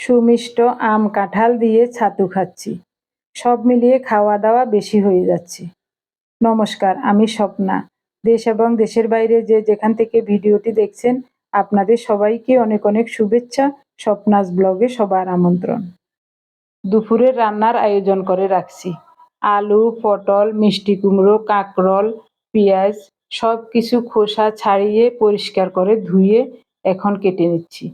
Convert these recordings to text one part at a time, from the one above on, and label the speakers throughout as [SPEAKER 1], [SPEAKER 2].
[SPEAKER 1] সুমিষ্ট আম কাঁঠাল দিয়ে ছাতু খাচ্ছি। সব মিলিয়ে খাওয়া দাওয়া বেশি হয়ে যাচ্ছে। নমস্কার, আমি স্বপ্না। দেশ এবং দেশের বাইরে যে যেখান থেকে ভিডিওটি দেখছেন, আপনাদের সবাইকে অনেক অনেক শুভেচ্ছা, স্বপ্নাস ব্লগে সবার আমন্ত্রণ। দুপুরের রান্নার আয়োজন করে রাখছি। আলু, পটল, মিষ্টি কুমড়ো, কাঁকরোল, পেঁয়াজ সব কিছু খোসা ছাড়িয়ে পরিষ্কার করে ধুয়ে এখন কেটে নিচ্ছি।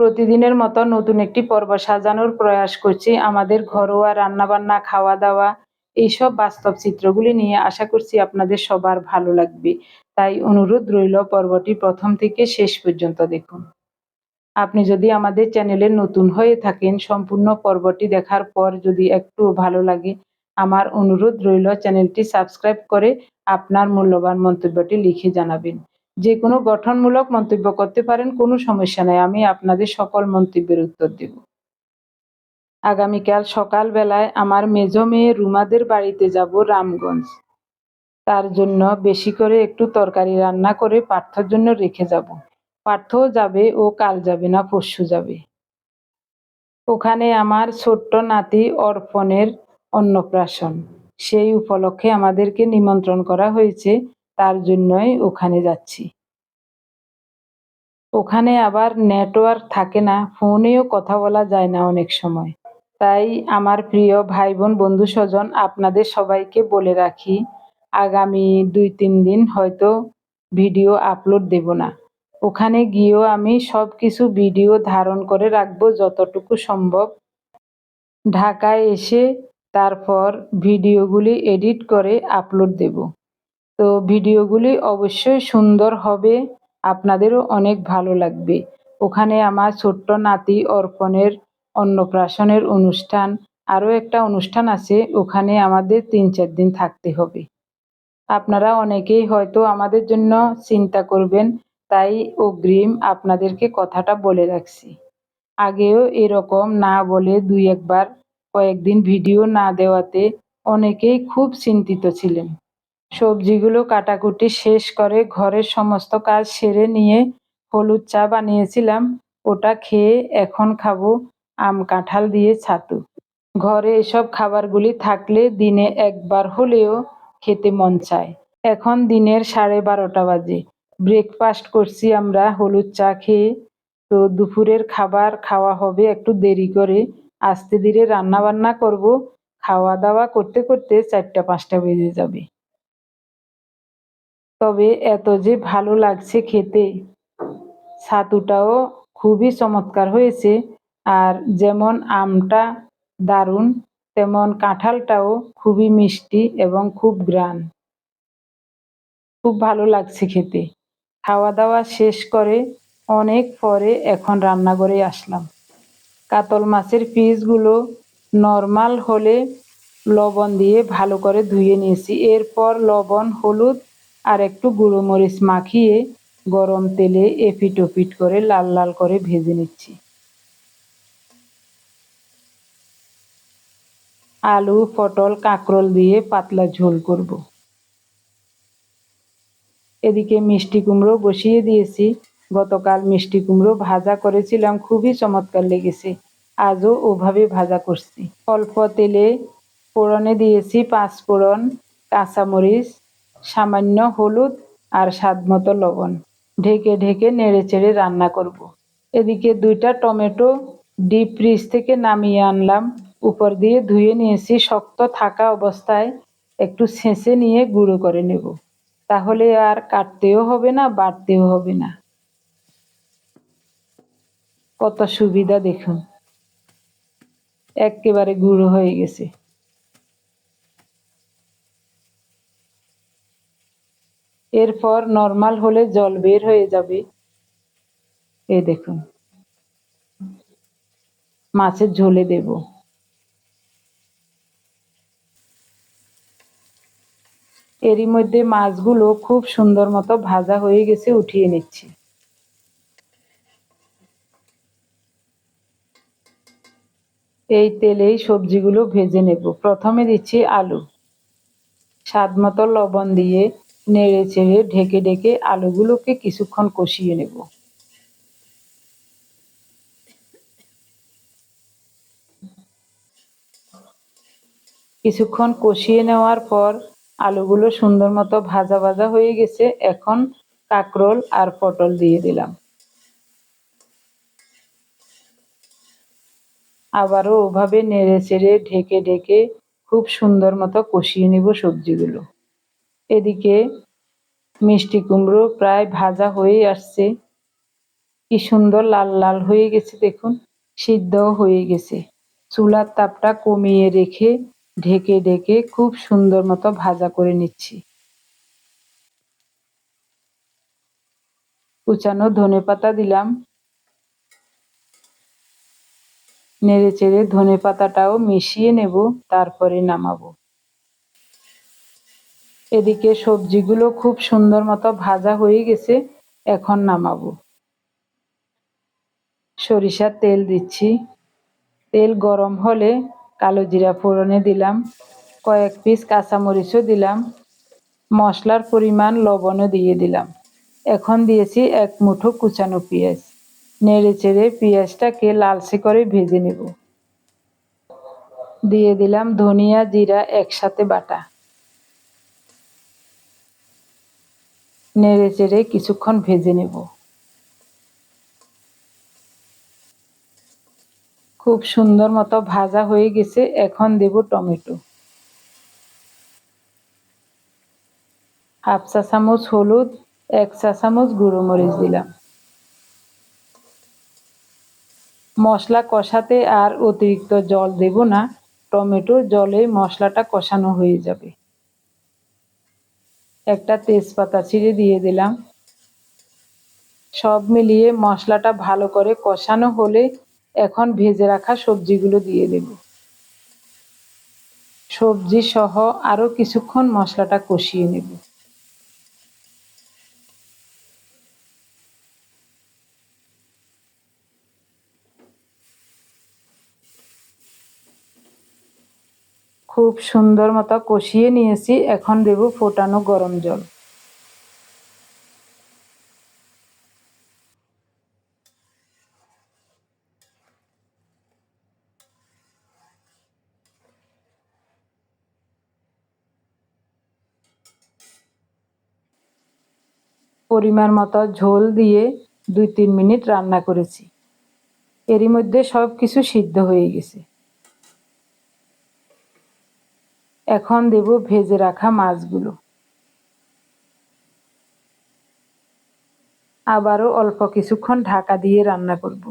[SPEAKER 1] প্রতিদিনের মতো নতুন একটি পর্ব সাজানোর প্রয়াস করছি। আমাদের ঘরোয়া রান্নাবান্না খাওয়া দাওয়া এইসব বাস্তব চিত্রগুলি নিয়ে আশা করছি আপনাদের সবার ভালো লাগবে। তাই অনুরোধ রইল পর্বটি প্রথম থেকে শেষ পর্যন্ত দেখুন। আপনি যদি আমাদের চ্যানেলে নতুন হয়ে থাকেন, সম্পূর্ণ পর্বটি দেখার পর যদি একটু ভালো লাগে, আমার অনুরোধ রইল চ্যানেলটি সাবস্ক্রাইব করে আপনার মূল্যবান মন্তব্যটি লিখে জানাবেন। যে কোনো গঠনমূলক মন্তব্য করতে পারেন, কোনো সমস্যা নাই। আমি আপনাদের সকল মন্তব্যের উত্তর দেব। আগামীকাল সকালবেলায় আমার মেজ মেয়ে রুমাদের বাড়িতে যাব রামগঞ্জ। তার জন্য বেশি করে একটু তরকারি রান্না করে পার্থর জন্য রেখে যাব। পার্থও যাবে ও কাল যাবে না, পরশু যাবে। ওখানে আমার ছোট্ট নাতি অর্পণের অন্নপ্রাশন। সেই উপলক্ষে আমাদেরকে নিমন্ত্রণ করা হয়েছে, তার জন্যই ওখানে যাচ্ছি। ওখানে আবার নেটওয়ার্ক থাকে না, ফোনেও কথা বলা যায় না অনেক সময়। তাই আমার প্রিয় ভাই বোন বন্ধু স্বজন আপনাদের সবাইকে বলে রাখি, আগামী দুই তিন দিন হয়তো ভিডিও আপলোড দেব না। ওখানে গিয়েও আমি সব কিছু ভিডিও ধারণ করে রাখব যতটুকু সম্ভব। ঢাকায় এসে তারপর ভিডিওগুলি এডিট করে আপলোড দেব। তো ভিডিওগুলি অবশ্যই সুন্দর হবে। আপনাদেরও অনেক ভালো লাগবে। ওখানে আমার ছোট্ট নাতি অর্পণের অন্নপ্রাশনের অনুষ্ঠান, আরও একটা অনুষ্ঠান আছে, ওখানে আমাদের তিন চার দিন থাকতে হবে। আপনারা অনেকেই হয়তো আমাদের জন্য চিন্তা করবেন, তাই অগ্রিম আপনাদেরকে কথাটা বলে রাখছি। আগেও এরকম না বলে দুই একবার কয়েকদিন ভিডিও না দেওয়াতে অনেকেই খুব চিন্তিত ছিলেন। সবজিগুলো কাটাকুটি শেষ করে ঘরের সমস্ত কাজ সেরে নিয়ে হলুদ চা বানিয়েছিলাম। ওটা খেয়ে এখন খাব আম কাঁঠাল দিয়ে ছাতু। ঘরে এসব খাবারগুলি থাকলে দিনে একবার হলেও খেতে মন চায়। এখন দিনের সাড়ে বারোটা বাজে। ব্রেকফাস্ট করছি আমরা হলুদ চা খেয়ে। তো দুপুরের খাবার খাওয়া হবে একটু দেরি করে। আস্তে ধীরে রান্না বান্না করব। খাওয়া দাওয়া করতে করতে চারটা পাঁচটা বেজে যাবে। তবে এত যে ভালো লাগছে খেতে। ছাতুটাও খুবই চমৎকার হয়েছে আর যেমন আমটা দারুণ, তেমন কাঁঠালটাও খুবই মিষ্টি এবং খুব গ্রান। খুব ভালো লাগছে খেতে। খাওয়া দাওয়া শেষ করে অনেক পরে এখন রান্নাঘরে আসলাম। কাতল মাছের পিসগুলো নর্মাল হলে লবণ দিয়ে ভালো করে ধুয়ে নিয়েছি। এরপর লবণ, হলুদ আর একটু গুঁড়ো মরিচ মাখিয়ে গরম তেলে এপিট ওপিট করে লাল লাল করে ভেজে নিচ্ছি। আলু, পটল, কাঁকরোল দিয়ে পাতলা ঝোল করব। এদিকে মিষ্টি কুমড়ো বসিয়ে দিয়েছি। গতকাল মিষ্টি কুমড়ো ভাজা করেছিলাম, খুবই চমৎকার লেগেছে। আজও ওভাবে ভাজা করছি। অল্প তেলে ফোড়নে দিয়েছি পাঁচ ফোড়ন, কাঁচামরিচ সামান্য হলুদ আর স্বাদ মতো লবণ। ঢেকে ঢেকে নেড়ে চেড়ে রান্না করব। এদিকে দুইটা টমেটো ডিপ ফ্রিজ থেকে নামিয়ে আনলাম। উপর দিয়ে ধুয়ে নিয়েছি শক্ত থাকা অবস্থায় একটু ছেঁচে নিয়ে গুঁড়ো করে নেব। তাহলে আর কাটতেও হবে না বাটতেও হবে না। কত সুবিধা দেখুন। একেবারে গুঁড়ো হয়ে গেছে। এরপর নর্মাল হলে জল বের হয়ে যাবে। এই দেখুন। মাছের ঝোলে দেব। এরই মধ্যে মাছগুলো খুব সুন্দর মতো ভাজা হয়ে গেছে, উঠিয়ে নিচ্ছি। এই তেলেই সবজিগুলো ভেজে নেব। প্রথমে দিচ্ছি আলু। স্বাদ মতো লবণ দিয়ে নেড়ে চেড়ে ঢেকে ঢেকে আলুগুলোকে কিছুক্ষণ কষিয়ে নেব। কিছুক্ষণ কষিয়ে নেওয়ার পর আলুগুলো সুন্দর মতো ভাজা ভাজা হয়ে গেছে। এখন কাকরোল আর পটল দিয়ে দিলাম। আবারও ওভাবে নেড়ে চেড়ে ঢেকে ঢেকে খুব সুন্দর মতো কষিয়ে নেব সবজিগুলো। এদিকে মিষ্টি কুমড়ো প্রায় ভাজা হয়ে আসছে। কি সুন্দর লাল লাল হয়ে গেছে দেখুন, সিদ্ধও হয়ে গেছে। চুলার তাপটা কমিয়ে রেখে ঢেকে ঢেকে খুব সুন্দর মতো ভাজা করে নিচ্ছি। কুচানো ধনে পাতা দিলাম। নেড়ে চেড়ে ধনে পাতাটাও মিশিয়ে নেব, তারপরে নামাবো। এদিকে সবজিগুলো খুব সুন্দর মতো ভাজা হয়ে গেছে, এখন নামাবো। সরিষার তেল দিচ্ছি। তেল গরম হলে কালো জিরা ফোড়নে দিলাম, কয়েক পিস কাঁচামরিচও দিলাম, মশলার পরিমাণ লবণও দিয়ে দিলাম। এখন দিয়েছি এক মুঠো কুচানো পেঁয়াজ। নেড়ে চেড়ে পেঁয়াজটাকে লালচে করে ভেজে নেব। দিয়ে দিলাম ধনিয়া জিরা একসাথে বাটা। নেড়ে চেড়ে কিছুক্ষণ ভেজে নেব। খুব সুন্দর মতো ভাজা হয়ে গেছে, এখন দেব টমেটো। হাফ চা চামচ হলুদ, এক চা চামচ গুঁড়ো মরিচ দিলাম। মশলা কষাতে আর অতিরিক্ত জল দেব না, টমেটোর জলে মশলাটা কষানো হয়ে যাবে। একটা তেজপাতা ছিঁড়ে দিয়ে দিলাম। সব মিলিয়ে মশলাটা ভালো করে কষানো হলে এখন ভেজে রাখা সবজিগুলো দিয়ে দেব। সবজি সহ আরও কিছুক্ষণ মশলাটা কষিয়ে নেব। খুব সুন্দর মতো কষিয়ে নিয়েছি। এখন দেব ফোটানো গরম জল। পরিমাণ মতো ঝোল দিয়ে দুই তিন মিনিট রান্না করেছি। এরই মধ্যে সব কিছু সিদ্ধ হয়ে গেছে। এখন দেব ভেজে রাখা মাছগুলো। আবারও অল্প কিছুক্ষণ ঢাকা দিয়ে রান্না করব।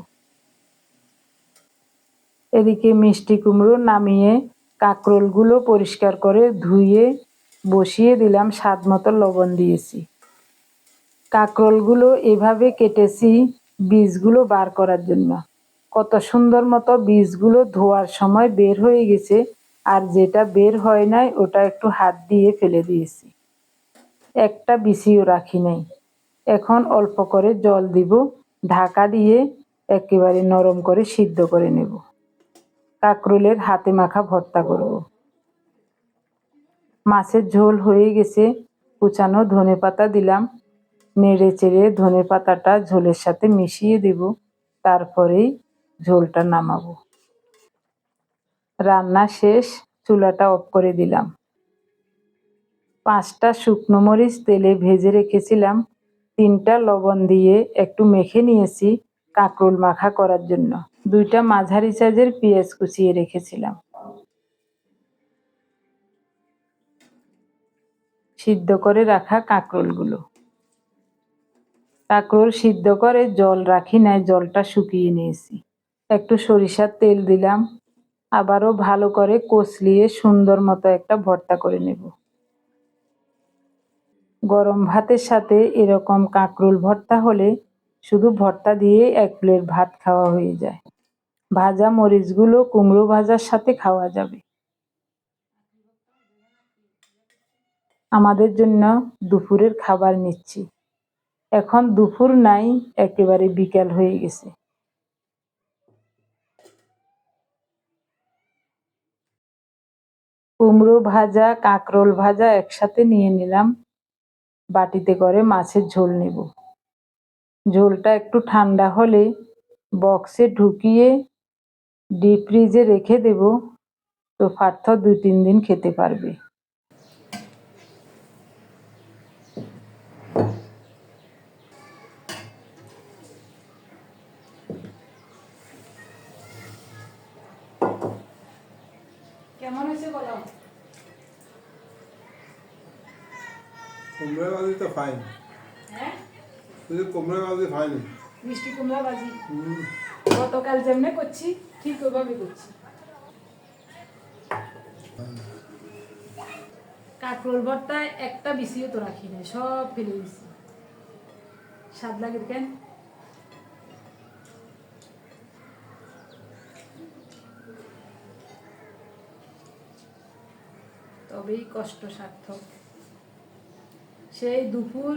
[SPEAKER 1] এদিকে মিষ্টি কুমড়ো নামিয়ে কাঁকরোলগুলো পরিষ্কার করে ধুয়ে বসিয়ে দিলাম, স্বাদ মতো লবণ দিয়েছি। কাঁকরোলগুলো এভাবে কেটেছি বীজগুলো বার করার জন্য। কত সুন্দর মতো বীজগুলো ধোয়ার সময় বের হয়ে গেছে আর যেটা বের হয় নাই, ওটা একটু হাত দিয়ে ফেলে দিয়েছি। একটা বিছিও রাখি নাই। এখন অল্প করে জল দিব, ঢাকা দিয়ে একেবারে নরম করে সিদ্ধ করে নেব। কাকরুলের হাতে মাখা ভর্তা করব। মাছের ঝোল হয়ে গেছে, কুচানো ধনে পাতা দিলাম। নেড়ে চেড়ে ধনে পাতাটা ঝোলের সাথে মিশিয়ে দেব, তারপরেই ঝোলটা নামাবো। রান্না শেষ, চুলাটা অফ করে দিলাম। পাঁচটা শুকনো মরিচ তেলে ভেজে রেখেছিলাম। তিনটা লবণ দিয়ে একটু মেখে নিয়েছি কাঁকরোল মাখা করার জন্য। দুইটা মাঝারি সাইজের পেঁয়াজ কুচিয়ে রেখেছিলাম। সিদ্ধ করে রাখা কাঁকরোলগুলো। কাঁকরোল সিদ্ধ করে জল রাখি নাই, জলটা শুকিয়ে নিয়েছি। একটু সরিষার তেল দিলাম। আবারও ভালো করে কষলিয়ে সুন্দর মতো একটা ভর্তা করে নেব। গরম ভাতের সাথে এরকম কাঁকরোল ভর্তা হলে শুধু ভর্তা দিয়ে এক প্লেট ভাত খাওয়া হয়ে যায়। ভাজা মরিচগুলো কুমড়ো ভাজার সাথে খাওয়া যাবে। আমাদের জন্য দুপুরের খাবার নিচ্ছি। এখন দুপুর নাই, একেবারে বিকাল হয়ে গেছে। কুমড়ো ভাজা, কাঁকরোল ভাজা একসাথে নিয়ে নিলাম। বাটিতে করে মাছের ঝোল নেব। ঝোলটা একটু ঠান্ডা হলে বক্সে ঢুকিয়ে ডিপ ফ্রিজে রেখে দেব। তো পার্থ দু তিন দিন খেতে পারবে কেমন হয়েছে বলো
[SPEAKER 2] কুমড়া ভাজি তো ফাইন
[SPEAKER 1] হ্যাঁ
[SPEAKER 2] তুই কুমড়া ভাজি ফাইন
[SPEAKER 1] মিষ্টি কুমড়া ভাজি। গতকাল যেমনি করছি ঠিক ওইভাবে করছি। কাঁকরোল ভর্তায় একটা বিসিও তো রাখি নাই সব ফেলে দিছি। স্বাদ লাগে কেন? তবেই কষ্ট সার্থক সেই দুপুর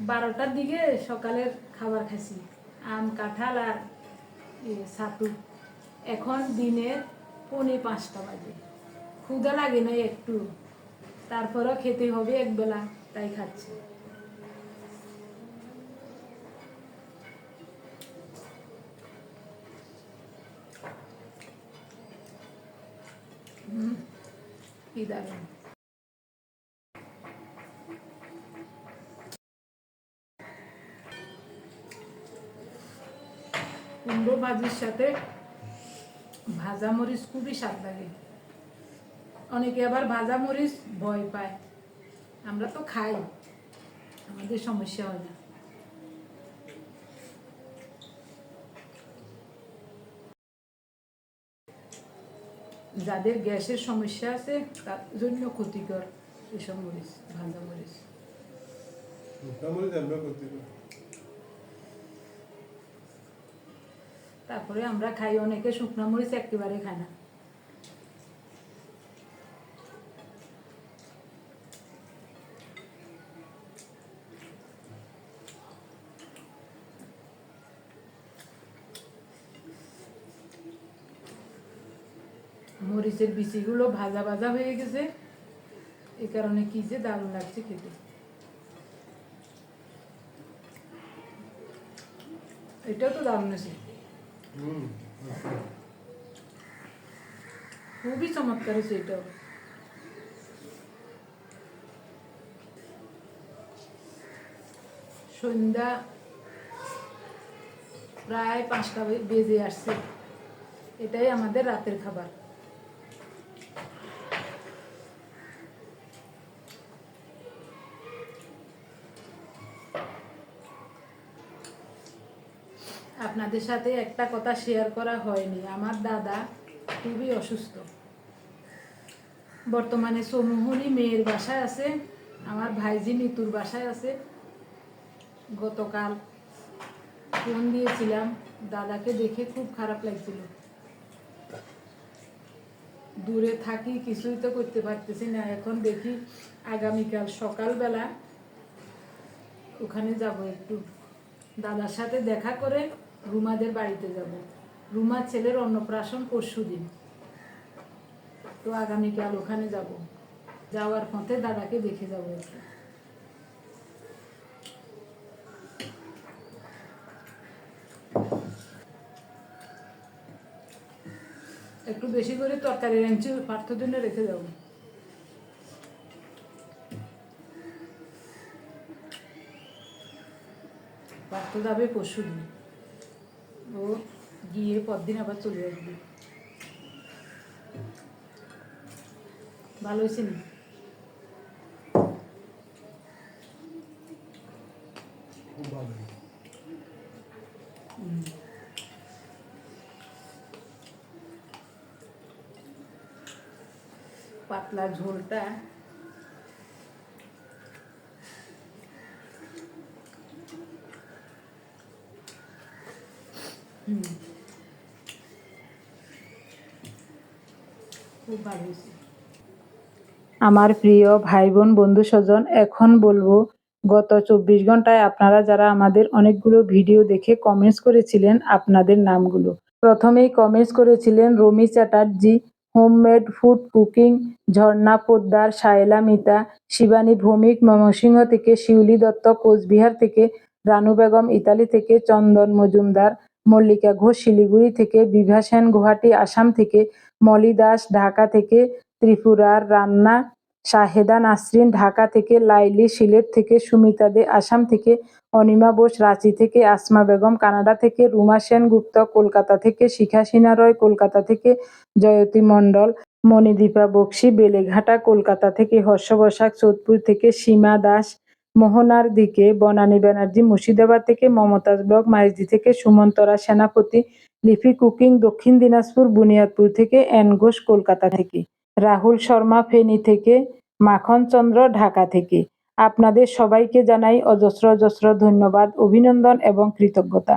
[SPEAKER 1] বারোটার দিকে সকালের খাবার খাইছি। আম কাঁঠাল আর ছাতু। এখন দিনের পৌনে পাঁচটা বাজে। ক্ষুদা লাগে না একটু। তারপরেও খেতে হবে একবেলা তাই খাচ্ছি। হুম, কি দারুণ। কুমড়ো ভাজির সাথে ভাজা মরিচ খুবই স্বাদ লাগে। অনেকে আবার ভাজা মরিচ ভয় পায়। আমরা তো খাই, আমাদের সমস্যা হয় না। যাদের গ্যাসের সমস্যা আছে, তার জন্য ক্ষতিকর এসব মরিচ ভাজা মরিচ তারপরে আমরা খাই, অনেকে শুকনো মরিচ একেবারে খায় না। মরিচের বিচিগুলো ভাজা ভাজা হয়ে গেছে। এই কারণে কি যে দারুণ লাগছে খেতে। এটাও তো দারুণ আছে খুবই চমৎকার হয়েছে এটাও। সন্ধ্যা প্রায় পাঁচটা বেজে আসছে। এটাই আমাদের রাতের খাবার। আপনাদের সাথে একটা কথা শেয়ার করা হয়নি। আমার দাদা খুবই অসুস্থ। বর্তমানে সমুহনি মেয়ের বাসায় আছে, আমার ভাইজি নিতুর বাসায় আছে। গতকাল ফোন দিয়েছিলাম, দাদাকে দেখে খুব খারাপ লাগছিল। দূরে থাকি, কিছুই তো করতে পারতেছি না। এখন দেখি আগামীকাল সকালবেলা ওখানে যাব একটু। দাদার সাথে দেখা করে রুমাদের বাড়িতে যাব। রুমার ছেলের অন্নপ্রাশন পরশু দিন। তো আগামীকাল ওখানে যাব। যাওয়ার পথে দাদাকে দেখে যাব একটু বেশি করে তরকারি রাঁধছি পার্থর জন্য রেখে যাব। পার্থ যাবে পরশু দিন। ও গিয়ে পরদিন আবার চলে আসবে। ভালো হয়েছে না? পাতলা ঝোলটা হুম। খুব ভালো হয়েছে আমার প্রিয় ভাই বোন বন্ধু স্বজন এখন বলব, গত চব্বিশ ঘন্টায় আপনারা যারা আমাদের অনেকগুলো ভিডিও দেখে কমেন্টস করেছিলেন আপনাদের নামগুলো। প্রথমেই কমেন্টস করেছিলেন Romi Chatterjee homemade food cooking Jharna Poddar Saila Mita, Shibani Bhowmik, Mymensingh থেকে, শিউলি দত্ত, কোচবিহার থেকে, রানু বেগম, ইতালি থেকে, চন্দন মজুমদার মল্লিকা ঘোষ শিলিগুড়ি থেকে, বিভা সেন গুয়াহাটি, আসাম থেকে, মলি দাস ঢাকা থেকে, ত্রিপুরার রান্না, শাহেদা নাসরিন ঢাকা থেকে, লাইলি সিলেট থেকে, সুমিতা দে আসাম থেকে, অনিমা বোস রাঁচি থেকে, আসমা বেগম কানাডা থেকে, রুমা সেন গুপ্ত কলকাতা থেকে, শিখা সিনা রয় কলকাতা থেকে, জয়তী মণ্ডল, মণিদীপা বক্সি বেলেঘাটা কলকাতা থেকে হর্ষ বসাক সোদপুর থেকে, সীমা দাস মোহনার দিকে বনানী ব্যানার্জি মুর্শিদাবাদ থেকে মমতাজ ব্লক মাইজদি থেকে সুমন্তরা, সেনাপতি লিপি কুকিং, দক্ষিণ দিনাজপুর, বুনিয়াদপুর থেকে এন ঘোষ, কলকাতা থেকে। রাহুল শর্মা, ফেনী থেকে মাখন চন্দ্র, ঢাকা থেকে। আপনাদের সবাইকে জানাই অজস্র অজস্র ধন্যবাদ, অভিনন্দন এবং কৃতজ্ঞতা।